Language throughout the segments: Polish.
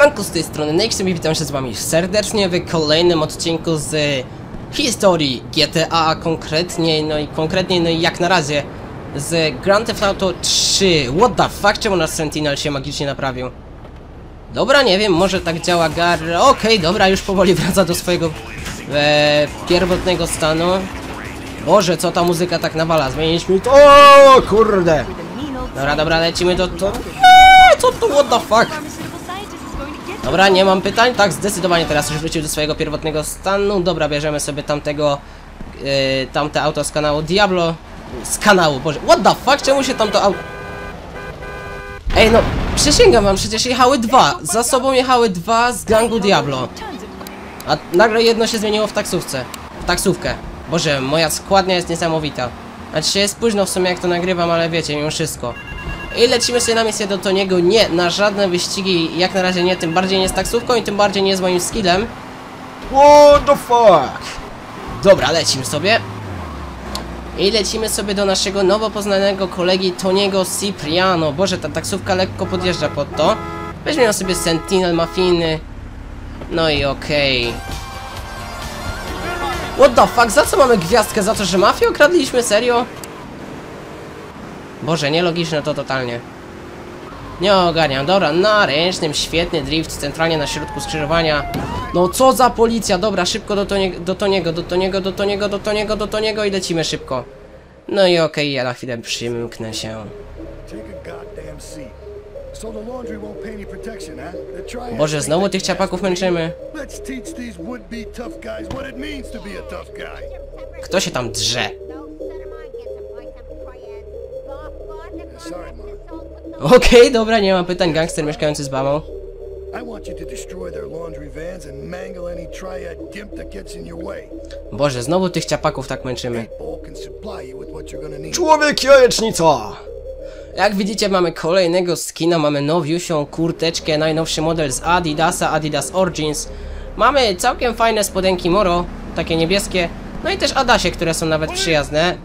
Siemanko, z tej strony Nexem i witam się z wami serdecznie w kolejnym odcinku z historii GTA, konkretnie, no i konkretnie, no i jak na razie z Grand Theft Auto 3. What the fuck, czemu nasz Sentinel się magicznie naprawił? Dobra, nie wiem, może tak działa Gar... Okej, dobra, już powoli wraca do swojego e, pierwotnego stanu. Boże, co ta muzyka tak nawala? Zmieniliśmy to... O, kurde! Dobra, dobra, lecimy do... to... Eee, co to, what the fuck? Dobra, nie mam pytań. Tak, zdecydowanie teraz już wrócił do swojego pierwotnego stanu. Dobra, bierzemy sobie tamtego... Yy, tamte auto z kanału Diablo. Z kanału, boże. What the fuck? Czemu się tamto auto... Ej, no, przysięgam wam, przecież jechały dwa. Za sobą jechały dwa z gangu Diablo. A nagle jedno się zmieniło w taksówce. W taksówkę. Boże, moja składnia jest niesamowita. Znaczy się jest późno w sumie jak to nagrywam, ale wiecie, mimo wszystko. I lecimy sobie na misję do Toniego. Nie, na żadne wyścigi, jak na razie nie, tym bardziej nie z taksówką i tym bardziej nie z moim skillem. What the fuck? Dobra, lecimy sobie. I lecimy sobie do naszego nowo poznanego kolegi Toniego Cipriano. Boże, ta taksówka lekko podjeżdża pod to. Weźmiemy sobie Sentinel Mafiny. No i okej. What the fuck? Za co mamy gwiazdkę? Za to, że mafię okradliśmy? Serio? Boże, nielogiczne to totalnie. Nie ogarniam. Dobra, na ręcznym, świetny drift, centralnie na środku skrzyżowania. No co za policja? Dobra, szybko do, tonie, do Toniego, do Toniego, do Toniego, do Toniego, do Toniego i lecimy szybko. No i okej, ja na chwilę przymknę się. Boże, znowu tych ciapaków męczymy. Kto się tam drze? Okej, dobra, nie mam pytań. Gangster mieszkający z way. Boże, znowu tych ciapaków tak męczymy. Człowiek jajecznica! Jak widzicie mamy kolejnego skina, mamy nowiusią kurteczkę, najnowszy model z Adidasa, Adidas Origins. Mamy całkiem fajne spodenki Moro, takie niebieskie. No i też Adasie, które są nawet przyjazne.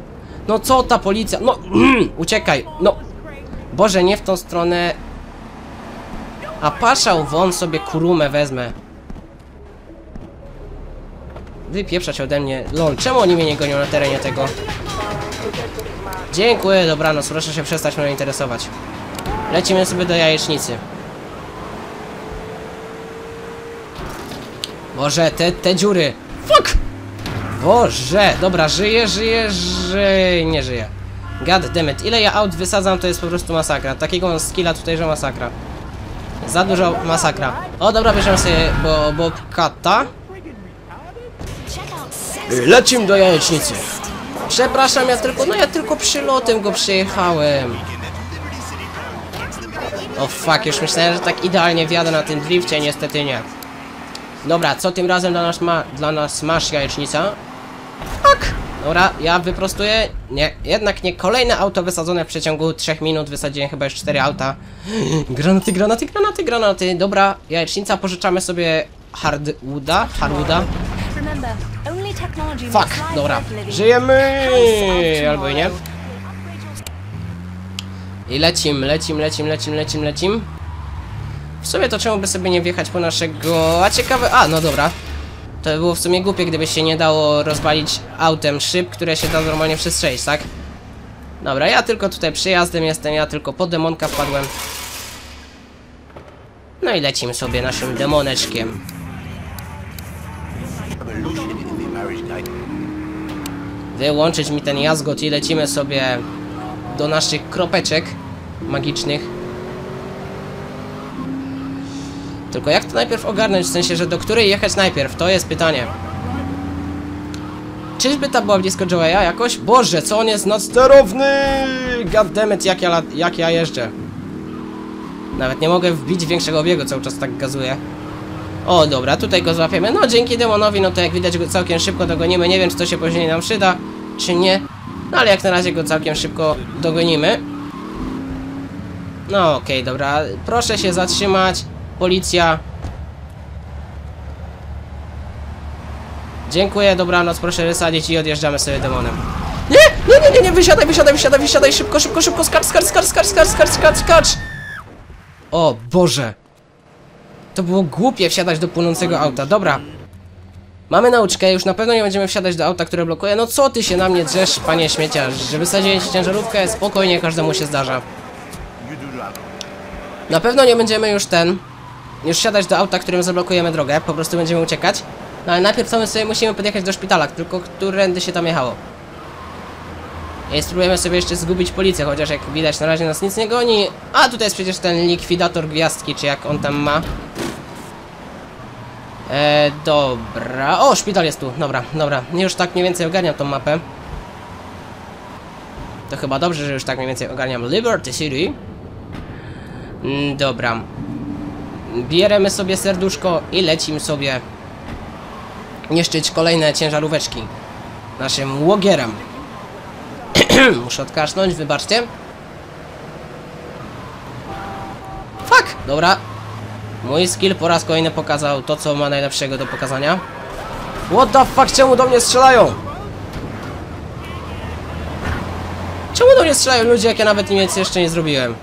No co ta policja? No, uciekaj, no. Boże, nie w tą stronę. A paszał won sobie kurumę wezmę. Wypieprzać ode mnie. Lol, czemu oni mnie nie gonią na terenie tego? Dziękuję, dobranoc, proszę się przestać mnie interesować. Lecimy sobie do jajecznicy. Boże, te, te dziury. Fuck! Boże, dobra, żyję, żyję, żyję, nie żyję. God damn it, ile ja aut wysadzam, to jest po prostu masakra. Takiego mam skilla tutaj, że masakra. Za dużo masakra. O, dobra, bierzemy sobie bo, Bobcata. Lecimy do jajecznicy. Przepraszam, ja tylko, no ja tylko przylotem go przejechałem. O fuck, już myślałem, że tak idealnie wjadę na tym drifcie, niestety nie. Dobra, co tym razem dla nas ma, dla nas masz jajecznica? Dobra, ja wyprostuję. Nie, jednak nie. Kolejne auto wysadzone w przeciągu 3 minut. Wysadziłem chyba już 4 auta. Granaty, granaty, granaty, granaty. Dobra, jajecznica, pożyczamy sobie Hardwooda. Hardwooda. Fuck, dobra. Żyjemy! Albo i nie. I lecim, lecim, lecim, lecim, lecim, lecim. W sumie to czemu by sobie nie wjechać po naszego... A ciekawe... A, no dobra. To by było w sumie głupie, gdyby się nie dało rozwalić autem szyb, które się da normalnie przestrzelić, tak? Dobra, ja tylko tutaj przyjazdem jestem, ja tylko po demonka wpadłem. No i lecimy sobie naszym demoneczkiem. Wyłączyć mi ten jazgot i lecimy sobie do naszych kropeczek magicznych. Tylko jak to najpierw ogarnąć, w sensie, że do której jechać najpierw? To jest pytanie. Czyżby ta była blisko Joeya jakoś? Boże, co on jest nadsterowny! Goddammit, jak ja, jak ja jeżdżę. Nawet nie mogę wbić większego biegu, cały czas tak gazuję. O, dobra, tutaj go złapiemy. No, dzięki demonowi, no to jak widać go całkiem szybko dogonimy. Nie wiem, czy to się później nam przyda, czy nie. No, ale jak na razie go całkiem szybko dogonimy. No, okej, dobra. Proszę się zatrzymać. Policja. Dziękuję, dobranoc, proszę wysadzić i odjeżdżamy sobie demonem. Nie, nie, nie, nie, nie, wysiadaj, wysiadaj, wysiadaj, wysiadaj, szybko, szybko, szybko, skacz, skacz, skacz, skacz, skacz, skacz, skacz. O Boże. To było głupie wsiadać do płynącego auta. Dobra. Mamy nauczkę, już na pewno nie będziemy wsiadać do auta, które blokuje. No co ty się na mnie drzesz, panie śmieciarz? Że wysadziłem ci ciężarówkę, spokojnie, każdemu się zdarza. Na pewno nie będziemy już ten... Już siadać do auta, którym zablokujemy drogę, po prostu będziemy uciekać. No ale najpierw co my sobie musimy podjechać do szpitala, tylko którędy się tam jechało. I spróbujemy sobie jeszcze zgubić policję, chociaż jak widać na razie nas nic nie goni. A tutaj jest przecież ten likwidator gwiazdki, czy jak on tam ma. E, dobra. O, szpital jest tu. Dobra, dobra. Już tak mniej więcej ogarniam tą mapę. To chyba dobrze, że już tak mniej więcej ogarniam Liberty City. Mm, dobra. Bieremy sobie serduszko i lecimy sobie niszczyć kolejne ciężaróweczki naszym łogierem. Muszę odkasznąć, wybaczcie. Fuck! Dobra. Mój skill po raz kolejny pokazał to, co ma najlepszego do pokazania. What the fuck? Czemu do mnie strzelają? Czemu do mnie strzelają ludzie, jak ja nawet nic jeszcze nie zrobiłem?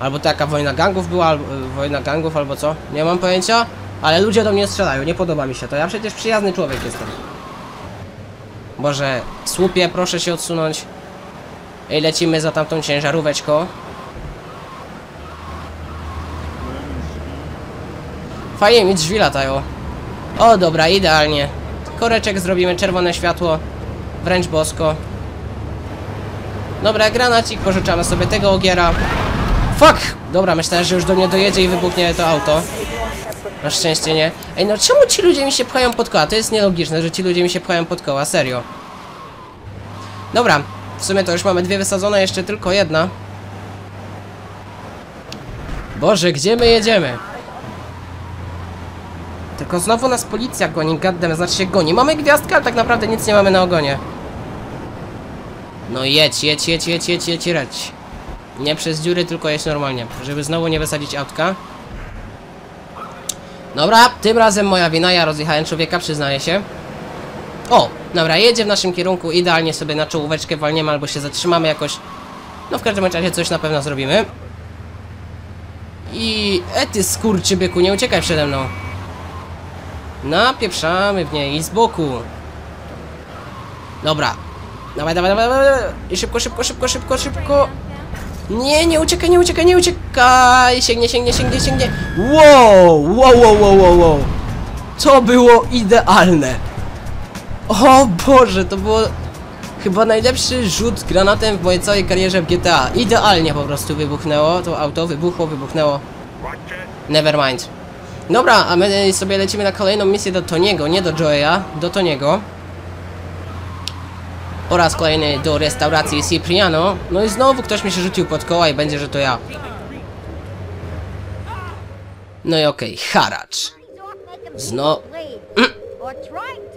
Albo taka wojna gangów była, albo y, wojna gangów, albo co? Nie mam pojęcia, ale ludzie do mnie strzelają, nie podoba mi się to. Ja przecież przyjazny człowiek jestem. Boże, słupie, proszę się odsunąć. I lecimy za tamtą ciężaróweczką. Fajnie mi drzwi latają. O, dobra, idealnie. Koreczek zrobimy, czerwone światło. Wręcz bosko. Dobra, granacik, pożyczamy sobie tego ogiera. Fuck! Dobra, myślałem, że już do mnie dojedzie i wybuchnie to auto. Na szczęście nie. Ej, no czemu ci ludzie mi się pchają pod koła? To jest nielogiczne, że ci ludzie mi się pchają pod koła, serio. Dobra, w sumie to już mamy dwie wysadzone, jeszcze tylko jedna. Boże, gdzie my jedziemy? Tylko znowu nas policja goni, gaddem, znaczy się goni. Mamy gwiazdkę, ale tak naprawdę nic nie mamy na ogonie. No jedź, jedź, jedź, jedź, jedź, jedź, jedź. Nie przez dziury, tylko jedź normalnie, żeby znowu nie wysadzić autka. Dobra, tym razem moja wina, ja rozjechałem człowieka, przyznaję się. O, dobra, jedzie w naszym kierunku, idealnie sobie na czołóweczkę walniemy albo się zatrzymamy jakoś. No w każdym razie coś na pewno zrobimy. I... E ty skurczybyku, nie uciekaj przede mną. Napieprzamy w niej z boku. Dobra. Dawaj, dawaj, dawaj, dawaj. I szybko, szybko, szybko, szybko, szybko. Nie, nie uciekaj, nie uciekaj, nie uciekaj. Sięgnie, sięgnie, sięgnie, sięgnie. Wow, wow, wow, wow, wow, wow. To było idealne. O Boże, to było chyba najlepszy rzut granatem w mojej całej karierze w GTA. Idealnie po prostu wybuchnęło to auto, wybuchło, wybuchnęło. Nevermind. Dobra, a my sobie lecimy na kolejną misję do Toniego, nie do Joeya, do Toniego. Po raz kolejny do restauracji Cipriano. No i znowu ktoś mi się rzucił pod koła i będzie, że to ja. No i okej, haracz. Zno...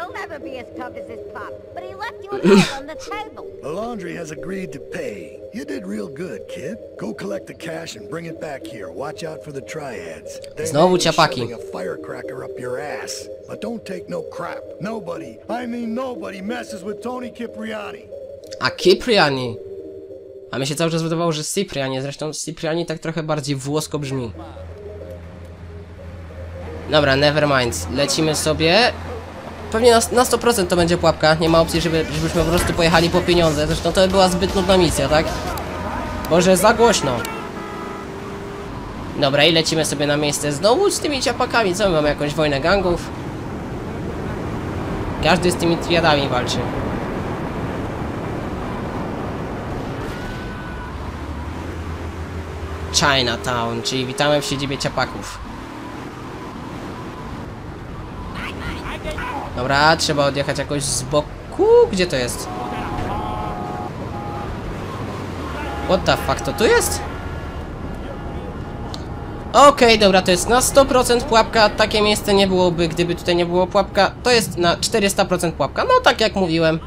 He'll never be as tough as his pop, but he left you a bill on the table. The laundry has agreed to pay. You did real good, kid. Go collect the cash and bring it back here. Watch out for the triads. They Znowu ciapaki. a firecracker up your ass. But don't take no crap. Nobody, I mean nobody, messes with Tony Cipriani. A Cipriani. A mi się cały czas wydawało, że Cipriani. Zresztą Cipriani tak trochę bardziej włosko brzmi. Dobra, nevermind. Lecimy sobie. Pewnie na, na 100% to będzie pułapka. Nie ma opcji, żeby, żebyśmy po prostu pojechali po pieniądze. Zresztą to by była zbyt nudna misja, tak? Boże, za głośno. Dobra, i lecimy sobie na miejsce znowu z tymi ciapakami. Co my mamy? Jakąś wojnę gangów? Każdy z tymi triadami walczy. Chinatown, czyli witamy w siedzibie ciapaków. Dobra, trzeba odjechać jakoś z boku. Gdzie to jest? What the fuck, to tu jest? Okej, dobra, to jest na 100% pułapka. Takie miejsce nie byłoby, gdyby tutaj nie było pułapka. To jest na 400% pułapka. No, tak jak mówiłem.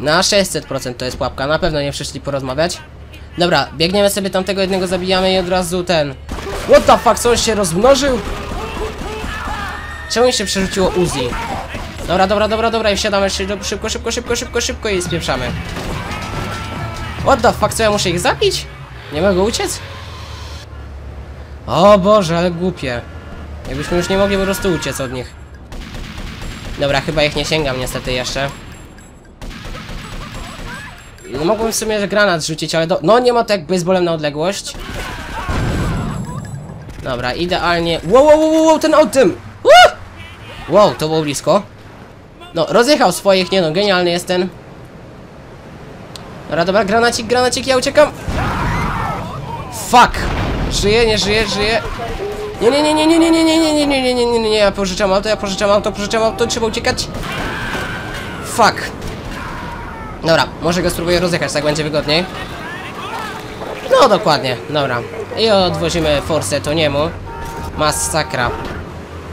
Na 600% to jest pułapka. Na pewno nie przyszli porozmawiać. Dobra, biegniemy sobie tamtego jednego, zabijamy i od razu ten... What the fuck, co on się rozmnożył? Czemu mi się przerzuciło Uzi? Dobra, dobra, dobra, dobra i wsiadamy szybko, szybko, szybko, szybko, szybko, i spieprzamy. What the fuck, co ja muszę ich zabić? Nie mogę uciec? O Boże, ale głupie. Jakbyśmy już nie mogli po prostu uciec od nich. Dobra, chyba ich nie sięgam niestety jeszcze. No, Mogłem w sumie granat rzucić, ale do... No nie ma to jak baseballem na odległość. Dobra, idealnie. Wow, wow, wow, wow ten autem! Uh! Wow, to było blisko. No, rozjechał swoich, nie no, genialny jest ten. Dobra, dobra, granacik, granacik, ja uciekam. Fuck! Żyje, nie żyje, żyje. Nie, nie, nie, nie, nie, nie, nie, nie, nie, nie, nie, nie, nie, nie, nie, nie, ja pożyczam auto, ja pożyczam auto, pożyczam auto, trzeba uciekać. Fuck. Dobra, może go spróbuję rozjechać, tak będzie wygodniej. No, dokładnie, dobra. I odwozimy forsę to niemu. Masakra.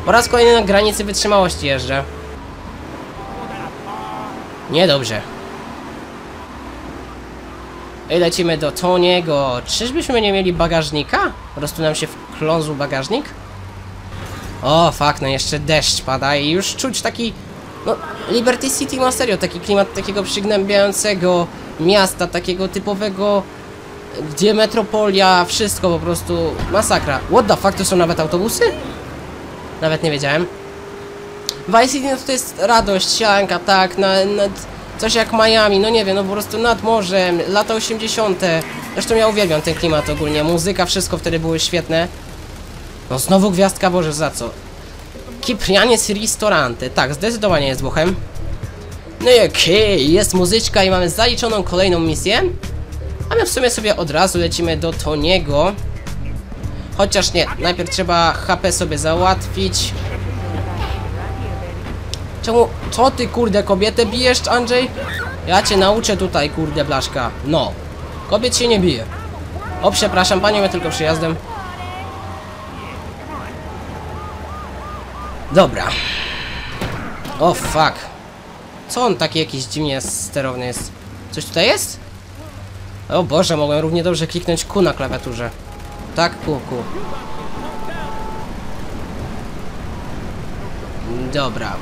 Po raz kolejny na granicy wytrzymałości jeżdżę. Niedobrze. I lecimy do Toniego. Czyżbyśmy nie mieli bagażnika? Po prostu nam się wklązł bagażnik? O, fuck, no jeszcze deszcz pada i już czuć taki... No, Liberty City ma serio taki klimat takiego przygnębiającego miasta, takiego typowego... Gdzie metropolia, wszystko po prostu masakra. What the fuck, to są nawet autobusy? Nawet nie wiedziałem. Vice City no to jest radość, sianka, tak, na, coś jak Miami, no nie wiem, no po prostu nad morzem, lata 80. Zresztą ja uwielbiam ten klimat ogólnie, muzyka, wszystko wtedy były świetne. No znowu gwiazdka, Boże, za co? Kiprianis Ristorante, tak, zdecydowanie jest Włochem. No i okej, jest muzyczka i mamy zaliczoną kolejną misję. A my w sumie sobie od razu lecimy do Toniego. Chociaż nie, najpierw trzeba HP sobie załatwić. Czemu? Co ty kurde kobietę bijesz, Andrzej? Ja cię nauczę tutaj, kurde blaszka. No. Kobiet się nie bije. O, przepraszam, panią, ja tylko przyjazdem. Dobra. O, fuck. Co on taki jakiś dziwnie sterowny jest? Coś tutaj jest? O Boże, mogłem równie dobrze kliknąć Q na klawiaturze. Tak, Q. Dobra.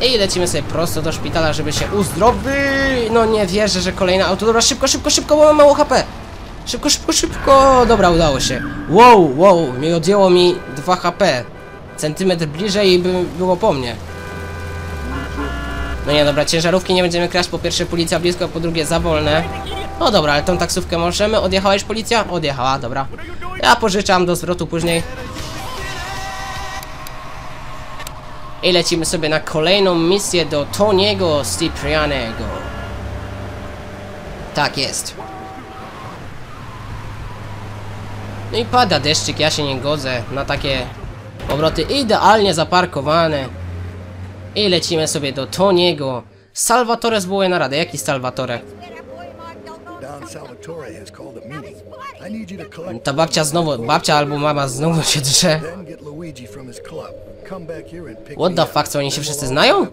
I lecimy sobie prosto do szpitala, żeby się uzdrowić. No nie wierzę, że kolejne auto. Dobra, szybko, szybko, szybko, bo mam mało HP. Szybko, szybko, szybko. Dobra, udało się. Wow, wow, mi odjęło mi 2 HP. Centymetr bliżej by było po mnie. No nie, dobra, ciężarówki nie będziemy kraść. Po pierwsze policja blisko, po drugie za wolne. No dobra, ale tą taksówkę możemy. Odjechała już policja? Odjechała, dobra. Ja pożyczam do zwrotu później. I lecimy sobie na kolejną misję do Toniego Ciprianego. Tak jest. No i pada deszczyk, ja się nie godzę na takie obroty idealnie zaparkowane. I lecimy sobie do Toniego. Salvatore zwołuje naradę. Jaki Salvatore? Ta babcia znowu, babcia albo mama znowu się drze. What the fuck, co oni się wszyscy znają?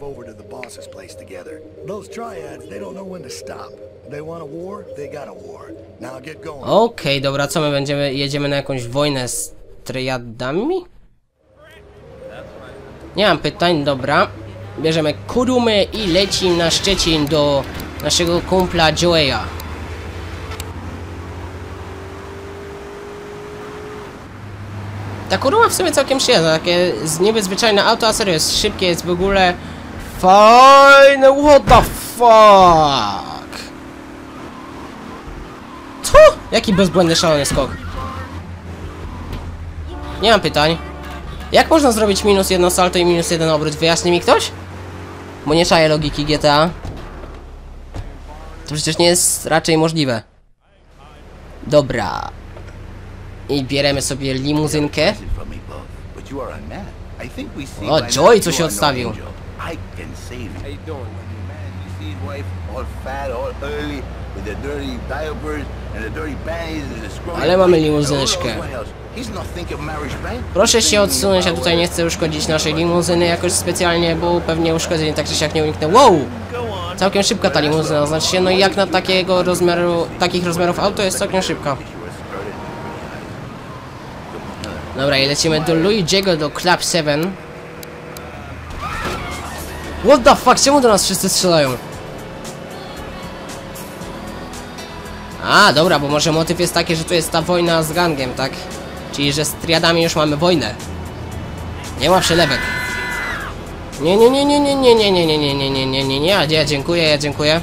Okej, okay, dobra, co my będziemy, jedziemy na jakąś wojnę z triadami? Nie mam pytań, dobra. Bierzemy kurumy i lecimy na Szczecin do naszego kumpla Joeya. Ta kuruma w sumie całkiem przyjemna, takie z niebezpieczne auto, a serio jest szybkie, jest w ogóle fajne, what the fuck? Co? Jaki bezbłędny, szalony skok? Nie mam pytań. Jak można zrobić minus jedno salto i minus jeden obrót? Wyjaśni mi ktoś? Bo nie czaję logiki GTA. To przecież nie jest raczej możliwe. Dobra. I bieremy sobie limuzynkę. O, Joy coś odstawił. Ale mamy limuzyneczkę. Proszę się odsunąć, ja tutaj nie chcę uszkodzić naszej limuzyny jakoś specjalnie, bo pewnie uszkodzenie tak czy siak nie uniknę. Wow! Całkiem szybka ta limuzyna, znaczy się, no i jak na takiego rozmiaru, takich rozmiarów auto jest całkiem szybka. Dobra, i lecimy do Luigi'ego, do Club 7. What the fuck, czemu do nas wszyscy strzelają? A, dobra, bo może motyw jest taki, że tu jest ta wojna z gangiem, tak? Czyli, że z triadami już mamy wojnę. Nie ma przelewek. Nie, nie, nie, nie, nie, nie, nie, nie, nie, nie, nie, nie, nie, nie, nie, ja, dziękuję, ja dziękuję.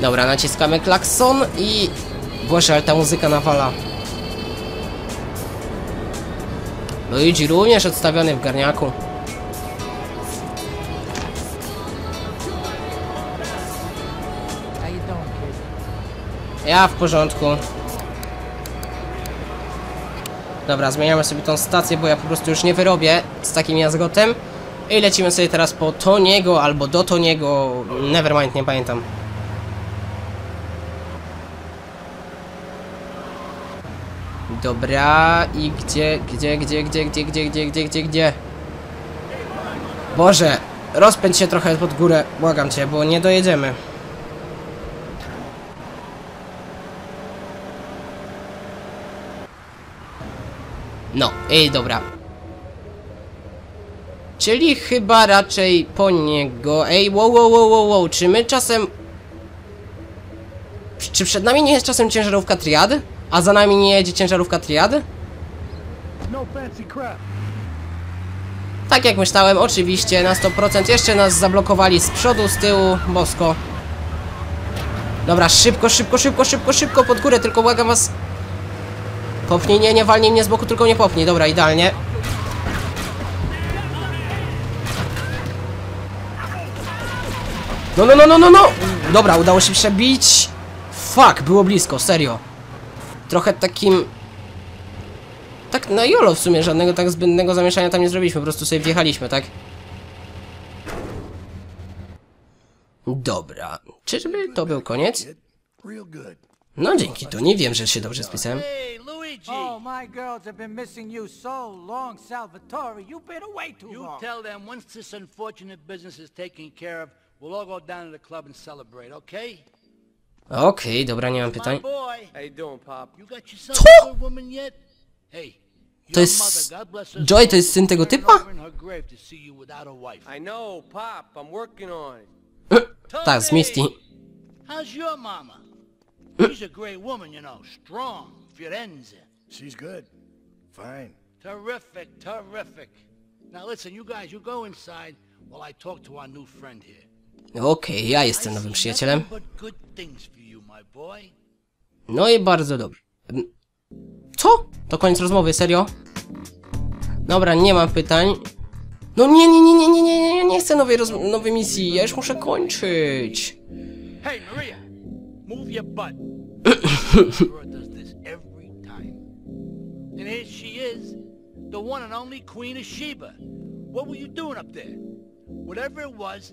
Dobra, naciskamy klakson i... Boże, ale ta muzyka nawala. Luigi również odstawiony w garniaku. Ja w porządku. Dobra, zmieniamy sobie tą stację, bo ja po prostu już nie wyrobię z takim jazgotem. I lecimy sobie teraz po Toniego albo do Toniego. Nevermind, nie pamiętam. Dobra, i gdzie, gdzie, gdzie, gdzie, gdzie, gdzie, gdzie, gdzie, gdzie, gdzie? Boże, rozpędź się trochę pod górę, błagam cię, bo nie dojedziemy. No, i dobra. Czyli chyba raczej po niego. Ej, wow, wow, wow, wow, wow. Czy my czasem... Czy przed nami nie jest czasem ciężarówka triad? A za nami nie jedzie ciężarówka triad? No fancy crap. Tak jak myślałem, oczywiście, na 100%. Jeszcze nas zablokowali z przodu, z tyłu, bosko. Dobra, szybko, szybko, szybko, szybko, szybko, pod górę, tylko błagam was. Popnij, nie, nie walnij mnie z boku, tylko nie popnij. Dobra, idealnie. No, no, no, no, no, no! Dobra, udało się przebić. Fuck, było blisko, serio. Trochę takim tak na jolo w sumie, żadnego tak zbędnego zamieszania tam nie zrobiliśmy, po prostu sobie wjechaliśmy, tak? Dobra, czyżby to był koniec? No dzięki, to nie wiem, że się dobrze spisałem. Hey, Luigi! Oh, my girls have been missing you so long, Salvatore. You've been away too You long. tell them once this unfortunate business is taken care of, we'll all go down to the club and celebrate, okay? Okej, dobra, nie mam pytań. Co? To jest... Joy, to jest syn tego typa? Tak, z Misty. How's your mama? She's a great woman, you know, strong, Firenze. She's good. Fine. Terrific, terrific. Now listen, you guys, you go inside while I talk to our new friend here. Okej, ja jestem nowym przyjacielem. No i bardzo dobrze. N- Co? To koniec rozmowy, serio? Dobra, nie mam pytań. No nie, nie, nie, nie, nie, nie, nie, nie chcę nowej, roz... nowej misji, ja już muszę kończyć. Hey, Maria, move your butt. Laura does this every time. And here she is, the one and only Queen of Sheba. What were you doing up there? Whatever it was,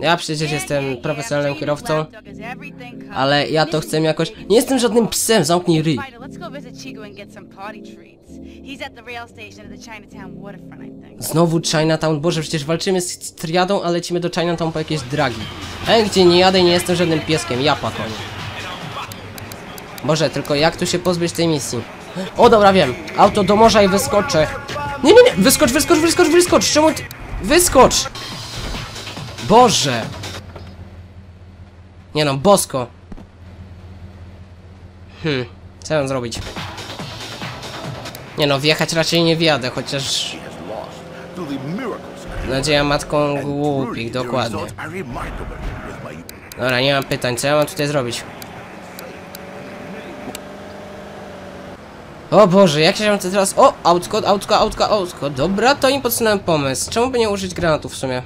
Ja przecież jestem profesjonalnym kierowcą, ale ja to chcę jakoś... Nie jestem żadnym psem, zamknij ryj. Znowu Chinatown, boże, przecież walczymy z triadą, a lecimy do Chinatown po jakieś dragi. A gdzie nie jadę i nie jestem żadnym pieskiem, ja patonie. Boże, tylko jak tu się pozbyć tej misji? O, dobra, wiem. Auto do morza i wyskoczę. Nie, nie, nie, wyskocz, wyskocz, wyskocz, wyskocz, czemu ty... Wyskocz! Boże! Nie no, bosko. Hmm, co mam zrobić? Nie no, wjechać raczej nie wjadę, chociaż... Nadzieja matką głupich, dokładnie. Dobra, nie mam pytań, co ja mam tutaj zrobić? O Boże, jak się mam teraz... O, autko, autko, autko, autko. Dobra, to im podsunąłem pomysł. Czemu by nie użyć granatów w sumie?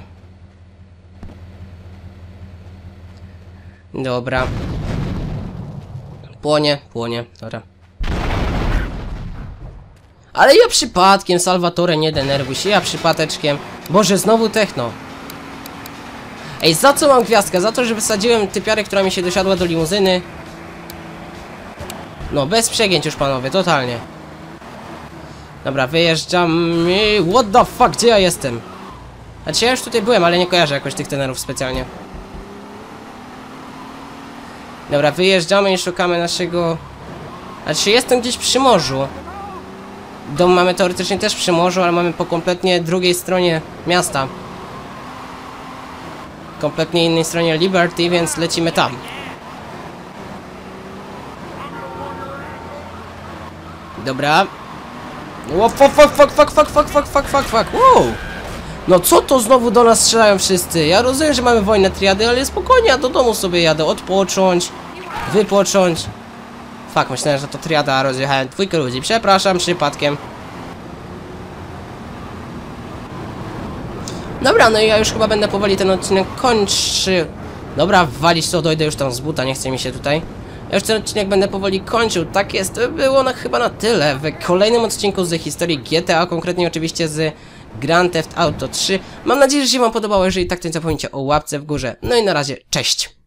Dobra. Płonie, płonie, dobra. Ale ja przypadkiem, Salvatore, nie denerwuj się, ja przypadeczkiem. Boże, znowu techno. Ej, za co mam gwiazdkę? Za to, że wysadziłem typiarę, która mi się dosiadła do limuzyny. No, bez przegięć już, panowie, totalnie. Dobra, wyjeżdżamy. What the fuck, gdzie ja jestem? Znaczy, ja już tutaj byłem, ale nie kojarzę jakoś tych tenerów specjalnie. Dobra, wyjeżdżamy i szukamy naszego... Znaczy, jestem gdzieś przy morzu. Dom mamy teoretycznie też przy morzu, ale mamy po kompletnie drugiej stronie miasta. Kompletnie innej stronie Liberty, więc lecimy tam. Dobra. O, fuck, fuck, fuck, fuck, fuck, fuck, fuck, fuck, fuck, fuck, wow. No co to znowu do nas strzelają wszyscy? Ja rozumiem, że mamy wojnę triady, ale spokojnie, ja do domu sobie jadę odpocząć, wypocząć. Fuck, myślałem, że to triada, a rozjechałem dwójkę ludzi. Przepraszam, przypadkiem. Dobra, no i ja już chyba będę powoli ten odcinek kończył. Dobra, walić to, dojdę już tam z buta, nie chce mi się tutaj. Ja już ten odcinek będę powoli kończył, tak jest, było na, chyba na tyle. W kolejnym odcinku z historii GTA, konkretnie oczywiście z Grand Theft Auto 3. Mam nadzieję, że się wam podobało, jeżeli tak, to nie zapomnijcie o łapce w górze. No i na razie, cześć!